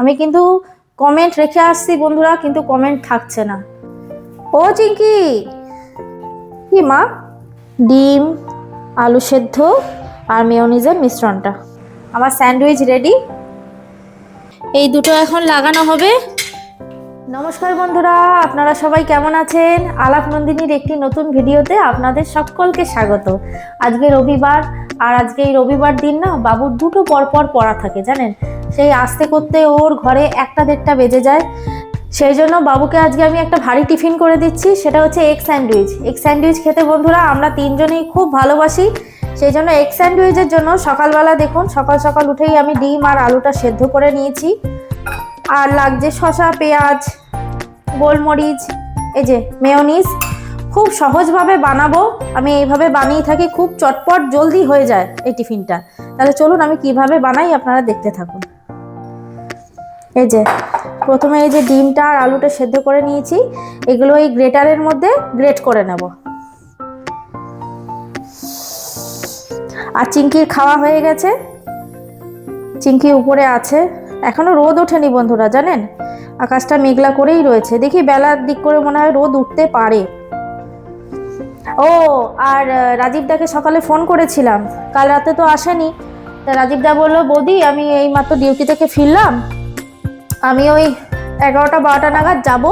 আমি কিন্তু কমেন্ট রেখে আসছি বন্ধুরা, কিন্তু কমেন্ট থাকছে না। ও চিঙ্কি কি মা? ডিম, আলু সেদ্ধ আর মেয়নিজের মিশ্রণটা। আমার স্যান্ডউইচ রেডি এই দুটো এখন লাগানো হবে। নমস্কার বন্ধুরা, আপনারা সবাই কেমন আছেন? আলাপ নন্দিনীর একটি নতুন ভিডিওতে আপনাদের সকলকে স্বাগত। আজকে রবিবার, আর আজকে এই রবিবার দিন না, বাবুর দুটো পরপর পড়া থাকে, জানেন? সেই আসতে করতে ওর ঘরে একটা দেড়টা বেজে যায়। সেই জন্য বাবুকে আজকে আমি একটা ভারী টিফিন করে দিচ্ছি, সেটা হচ্ছে এগ স্যান্ডউইচ। এগ স্যান্ডউইচ খেতে বন্ধুরা, আমরা তিনজনেই খুব ভালোবাসি। সেই জন্য এগ স্যান্ডউইচের জন্য সকালবেলা দেখুন, সকাল সকাল উঠেই আমি ডিম আর আলুটা সেদ্ধ করে নিয়েছি। আর লাগছে শসা, পেঁয়াজ, গোলমরিচ, এই যে মেয়নিজ। খুব সহজভাবে বানাবো, আমি এইভাবে বানিয়ে থাকি, খুব চটপট জলদি হয়ে যায় এই টিফিনটা। তাহলে চলুন আমি কীভাবে বানাই, আপনারা দেখতে থাকুন। এই যে, প্রথমে এই যে ডিমটা আর আলুটা সেদ্ধ করে নিয়েছি, এগুলো এই গ্রেটারের মধ্যে গ্রেট করে নেব। আর চিংকির খাওয়া হয়ে গেছে। চিংকি উপরে আছে। এখনও রোদ ওঠেনি বন্ধুরা, জানেন? আকাশটা মেঘলা করেই রয়েছে। দেখি বেলার দিক করে মনে হয় রোদ উঠতে পারে। ও, আর রাজীবদাকে সকালে ফোন করেছিলাম। কাল রাতে তো আসেনি। তা রাজীবদা বলল, বৌদি, আমি এই মাত্র ডিউটি থেকে ফিরলাম। আমি ওই এগারোটা, বারোটা নাগাদ যাব।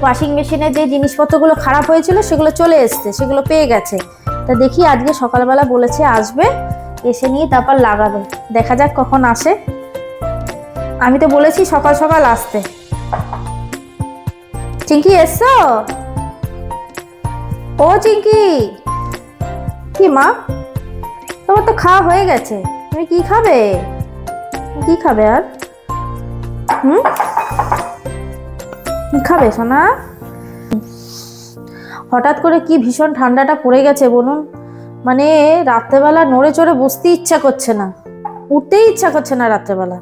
ওয়াশিং মেশিনে যে জিনিসপত্রগুলো খারাপ হয়েছিল সেগুলো চলে এসছে, সেগুলো পেয়ে গেছে। তা দেখি আজকে সকালবেলা বলেছে আসবে, এসে নিয়ে তারপর লাগাবে। দেখা যাক কখন আসে। আমি তো বলেছি সকাল সকাল আসতে। চিঙ্কি, এসছো? ও চিঙ্কি! কি মা? তোমার তো খাওয়া হয়ে গেছে। তুমি কি খাবে? কি খাবে আর? হুম? খাবে, সোনা? হঠাৎ করে কি ভীষণ ঠান্ডাটা পড়ে গেছে বলুন? মানে রাত্রেবেলা নড়ে চড়ে বসতে ইচ্ছা করছে না। উঠতেই ইচ্ছা করছে না রাত্রেবেলা।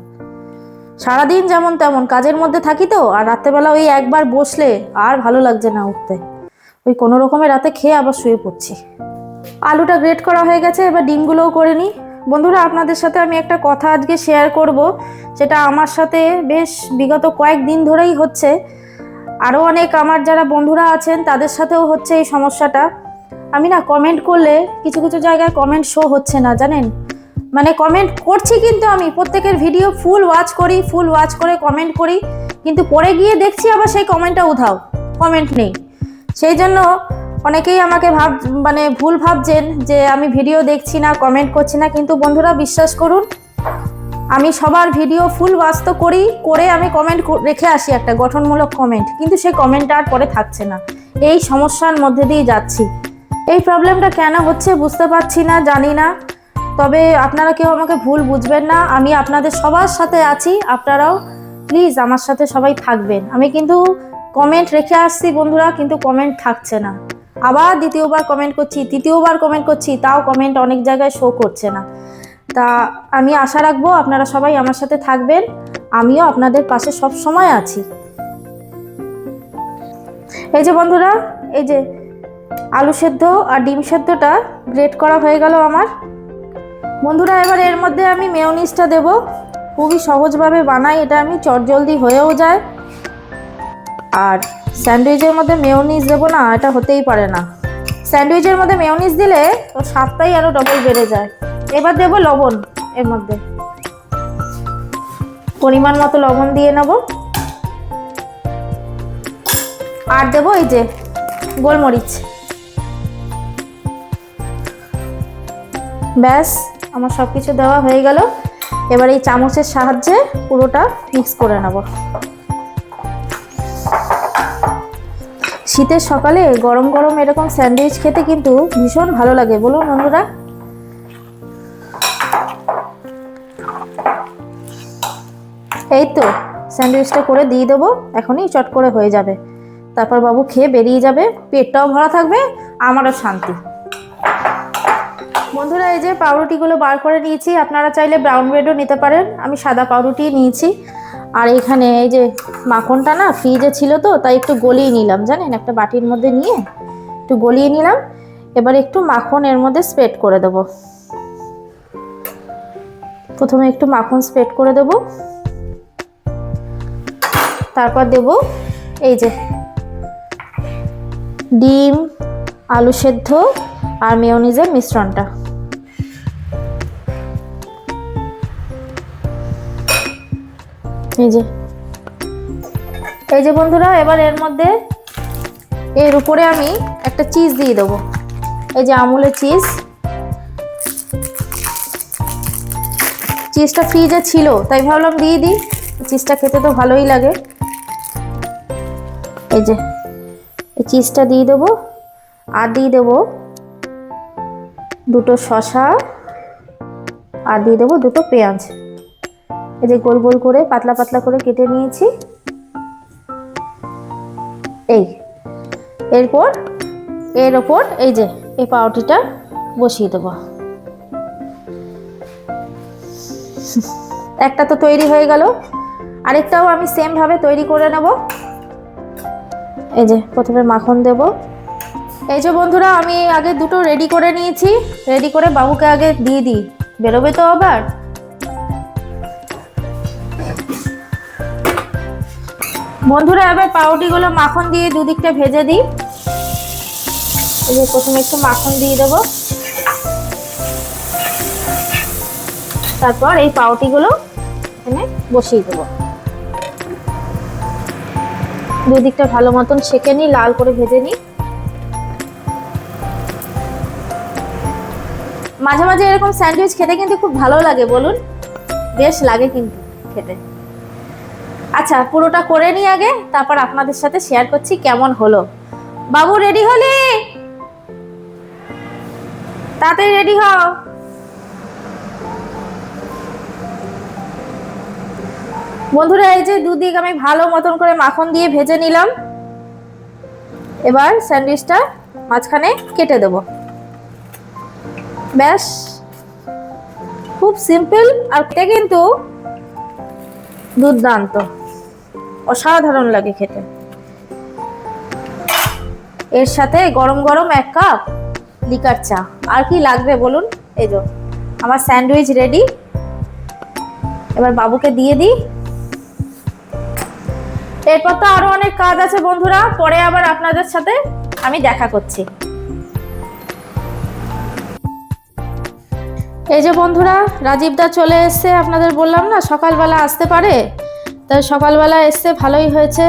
সারাদিন যেমন তেমন, কাজের মধ্যে থাকি তো, আর রাত্রেবেলা ওই একবার বসলে আর ভালো লাগছে না উঠতে। ওই কোনো রকমের রাতে খেয়ে আবার শুয়ে পড়ছি। আলুটা গ্রেট করা হয়ে গেছে, এবার ডিমগুলোও করে নিই। বন্ধুরা, আপনাদের সাথে আমি একটা কথা আজকে শেয়ার করব, যেটা আমার সাথে বেশ বিগত কয়েকদিন ধরেই হচ্ছে। আরও অনেক আমার যারা বন্ধুরা আছেন, তাদের সাথেও হচ্ছে এই সমস্যাটা। আমি না কমেন্ট করলে কিছু কিছু জায়গায় কমেন্ট শো হচ্ছে না, জানেন? মানে কমেন্ট করছি কিন্তু আমি, প্রত্যেকের ভিডিও ফুল ওয়াচ করি ফুল ওয়াচ করে কমেন্ট করি, কিন্তু পরে গিয়ে দেখছি আবার সেই কমেন্টটা উধাও কমেন্ট নেই। সেই জন্য অনেকেই আমাকে ভাব মানে ভুল ভাবছেন যে আমি ভিডিও দেখছি না কমেন্ট করছি না, কিন্তু বন্ধুরা বিশ্বাস করুন, আমি সবার ভিডিও ফুল বাস্ত করি করে আমি কমেন্ট রেখে আসি একটা গঠনমূলক কমেন্ট কিন্তু সেই কমেন্টটা আর পরে থাকছে না। এই সমস্যার মধ্যে দিয়ে যাচ্ছি। এই প্রবলেমটা কেন হচ্ছে বুঝতে পারছি না, জানি না। তবে আপনারা কেউ আমাকে ভুল বুঝবেন না, আমি আপনাদের সবার সাথে আছি, আপনারাও প্লিজ আমার সাথে সবাই থাকবেন। আমি কিন্তু কমেন্ট রেখে আসছি বন্ধুরা, কিন্তু কমেন্ট থাকছে না। আবার দ্বিতীয়বার কমেন্ট করছি, তৃতীয়বার কমেন্ট করছি, তাও কমেন্ট অনেক জায়গায় শো করছে না। তা আমি আশা রাখব আপনারা সবাই আমার সাথে থাকবেন, আমিও আপনাদের পাশে সব সময় আছি। এই যে বন্ধুরা, এই যে আলু সেদ্ধ আর ডিম সেদ্ধটা গ্রেট করা হয়ে গেল আমার। বন্ধুরা, এবার এর মধ্যে আমি মেয়নিজটা দেব। খুবই সহজভাবে বানাই, এটা আমি চটজলদি হয়েও যায়। আর স্যান্ডউইচের মধ্যে মেয়নিজ দেবো না, এটা হতেই পারে না। স্যান্ডউইচের মধ্যে মেয়নিজ দিলে ওর স্বাদটাই আরও ডবল বেড়ে যায়। এবার দেবো লবণ এর মধ্যে। পরিমাণ মতো লবণ দিয়ে নেব। আর দেবো এই যে গোলমরিচ। ব্যাস, আমার সব কিছু দেওয়া হয়ে গেল। এবার এই চামচের সাহায্যে পুরোটা মিক্স করে নেব। শীতের সকালে গরম গরম এরকম স্যান্ডউইচ খেতে কিন্তু ভীষণ ভালো লাগে। বলুন বন্ধুরা। এই তো, স্যান্ডউইচটা করে দিয়ে দেবো, এখনই চট করে হয়ে যাবে। তারপর বাবু খেয়ে বেরিয়ে যাবে, পেটটাও ভরা থাকবে, আমারও শান্তি। বন্ধুরা, এই যে পাউরুটিগুলো বার করে নিয়েছি, আপনারা চাইলে ব্রাউন ব্রেডও নিতে পারেন। আমি সাদা পাউরুটি নিয়েছি। আর এখানে এই যে মাখনটা না ফ্রিজে ছিল তো, তাই একটু গলিয়ে নিলাম, জানেন? একটা বাটির মধ্যে নিয়ে একটু গলিয়ে নিলাম। এবার একটু মাখন এর মধ্যে স্প্রেড করে দেবো। প্রথমে একটু মাখন স্প্রেড করে দেবো। তারপর দেব এই যে ডিম, আলু সেদ্ধ আর মেয়নিজের মিশ্রণটা। এই যে। এই যে বন্ধুরা, এবার এর মধ্যে এর উপরে আমি একটা চিজ দিয়ে দেবো। এই যে আমুলের চিজ চিজটা ফ্রিজে ছিল, তাই ভাবলাম দিয়ে দিই। চিজটা খেতে তো ভালোই লাগে। এই যে, এই চিজটা দিয়ে দেবো। আর দিয়ে দেবো দুটো শশা আর দিয়ে দেবো দুটো পেঁয়াজ। এই যে গোল গোল করে, পাতলা পাতলা করে কেটে নিয়েছি। এই, এরপর এর ওপর এই যে এই পাউরুটিটা বসিয়ে দেবো। একটা তো তৈরি হয়ে গেল, আরেকটাও আমি সেম ভাবে তৈরি করে নেব। এই যে প্রথমে মাখন দেব। এই যে বন্ধুরা, আমি আগে দুটো রেডি করে নিয়েছি। রেডি করে বাবুকে আগে দিয়ে দিই। বেরোবে তো আবার। বন্ধুরা, এবার পাউরুটিগুলো মাখন দিয়ে দুদিকটা ভেজে দিই। এই প্রথমে একটু মাখন দিয়ে দেবো। তারপর এই পাউটিগুলো এখানে বসিয়ে দেবো। দুদিকটা ভালো মতন সেকে নিই, লাল করে ভেজে নিই। মাঝে মাঝে এরকম স্যান্ডউইচ খেতে কিন্তু খুব ভালো লাগে, বলুন। বেশ লাগে কিন্তু খেতে। আচ্ছা পুরোটা করে নিই আগে, তারপর আপনাদের সাথে শেয়ার করছি কেমন হলো। বাবু রেডি হলি? তাড়াতাড়ি রেডি হও। বন্ধুরা, এই যে দুদিক আমি ভালো মতন করে মাখন দিয়ে ভেজে নিলাম। এবার স্যান্ডউইচটা মাঝখানে কেটে দেব। ব্যাস। খুব সিম্পল আর কিন্তু দুর্দান্ত। অসাধারণ লাগে খেতে। এর সাথে গরম গরম এক কাপ লিকার চা। আর কি লাগবে বলুন? এই যে, আমার স্যান্ডউইচ রেডি। এবার বাবুকে দিয়ে দিই। এরপর তো আরও অনেক কাজ আছে বন্ধুরা, পরে আবার আপনাদের সাথে আমি দেখা করছি। এই যে বন্ধুরা, রাজীব দা চলে এসছে, আপনাদের বললাম না, সকালবেলা আসতে পারে? তাই সকালবেলা এসছে ভালোই হয়েছে।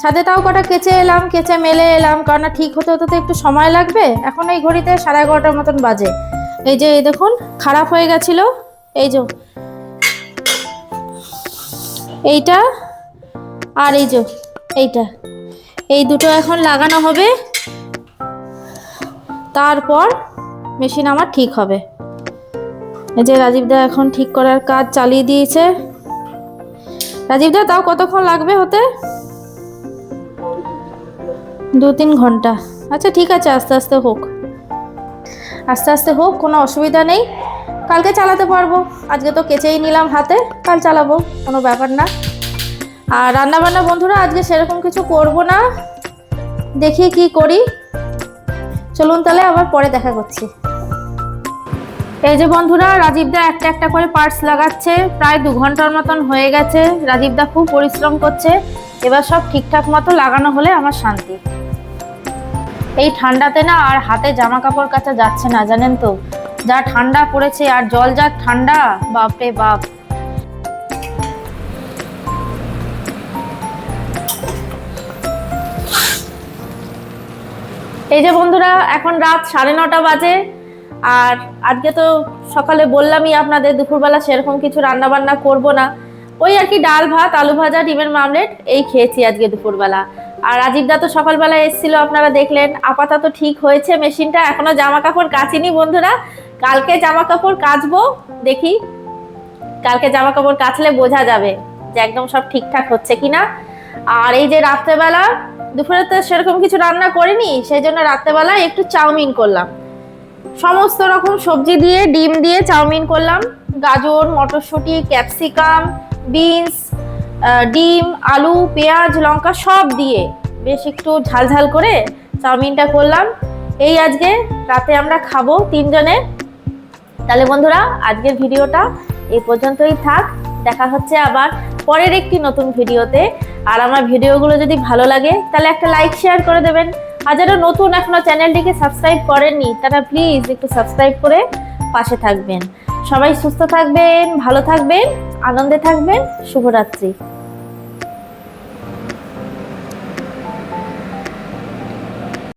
ছাদে তাও কটা কেচে এলাম, কেচে মেলে এলাম, কারণ না ঠিক হতে হতে তো একটু সময় লাগবে। এখন এই ঘড়িতে সাড়ে এগারোটার মতন বাজে। এই যে, এই দেখুন, খারাপ হয়ে গেছিল। এই যে, এইটা আর এই যে, এইটা। এই দুটো এখন লাগানো হবে। তারপর মেশিন আমার ঠিক হবে। এই যে রাজীবদা এখন ঠিক করার কাজ চালিয়ে দিয়েছে। রাজীবদা, তাও কতক্ষণ লাগবে হতে? দু তিন ঘণ্টা। আচ্ছা ঠিক আছে, আস্তে আস্তে হোক। আস্তে আস্তে হোক, কোনো অসুবিধা নেই। কালকে চালাতে পারব। আজকে তো কেচেই নিলাম হাতে, কাল চালাবো, কোনো ব্যাপার না। আর রান্না বান্না বন্ধুরা, আজকে সেরকম কিছু করব না। দেখি কি করি। চলুন তাহলে আবার পরে দেখা করছি। এই যে বন্ধুরা রাজীবদা একটা একটা করে পার্টস লাগাচ্ছে, প্রায় দু ঘণ্টার মতন হয়ে গেছে। রাজীবদা খুব পরিশ্রম করছে। এবার সব ঠিকঠাক মতো লাগানো হলে আমার শান্তি। এই ঠান্ডাতে না আর হাতে জামা কাপড় কাচা যাচ্ছে না, জানেন তো? যা ঠান্ডা পড়েছে আর জল যা ঠান্ডা, বাপরে বাপ। এই যে বন্ধুরা, এখন রাত সাড়ে নটা বাজে। আর আজকে তো সকালে বললামই আপনাদের দুপুরবেলা সেরকম কিছু রান্না বান্না করব না। ওই আর কি ডাল ভাত, আলু ভাজা, ডিমের মামলেট, এই খেয়েছি আজকে দুপুরবেলা। আর রাজীবদা তো সকালবেলা এসেছিল, আপনারা দেখলেন, আপাতত ঠিক হয়েছে মেশিনটা, এখনও জামা কাপড় কাচিনি বন্ধুরা। কালকে জামা কাপড় কাচবো, দেখি কালকে জামা কাপড় কাচলে বোঝা যাবে যে একদম সব ঠিকঠাক হচ্ছে কিনা। আর এই যে রাত্রেবেলা, দুপুরে তো সেরকম কিছু রান্না করিনি, সেই জন্য রাত্রেবেলা একটু চাউমিন করলাম। সমস্ত রকম সবজি দিয়ে, ডিম দিয়ে চাউমিন করলাম। গাজর, মটরশুঁটি, ক্যাপসিকাম, বিনস ডিম, আলু, পেঁয়াজ, লঙ্কা সব দিয়ে বেশ একটু ঝালঝাল করে চাউমিনটা করলাম। এই আজকে রাতে আমরা খাব তিনজনে। তাহলে বন্ধুরা, আজকের ভিডিওটা এই পর্যন্তই থাক। দেখা হচ্ছে আবার পরের একটি নতুন ভিডিওতে। আর আমার ভিডিওগুলো যদি ভালো লাগে, তাহলে একটা লাইক শেয়ার করে দেবেন। আর যারা নতুন এখনও চ্যানেলটিকে সাবস্ক্রাইব করেননি, তারা প্লিজ একটু সাবস্ক্রাইব করে পাশে থাকবেন। সবাই সুস্থ থাকবেন, ভালো থাকবেন, আনন্দে থাকবেন, শুভরাত্রি।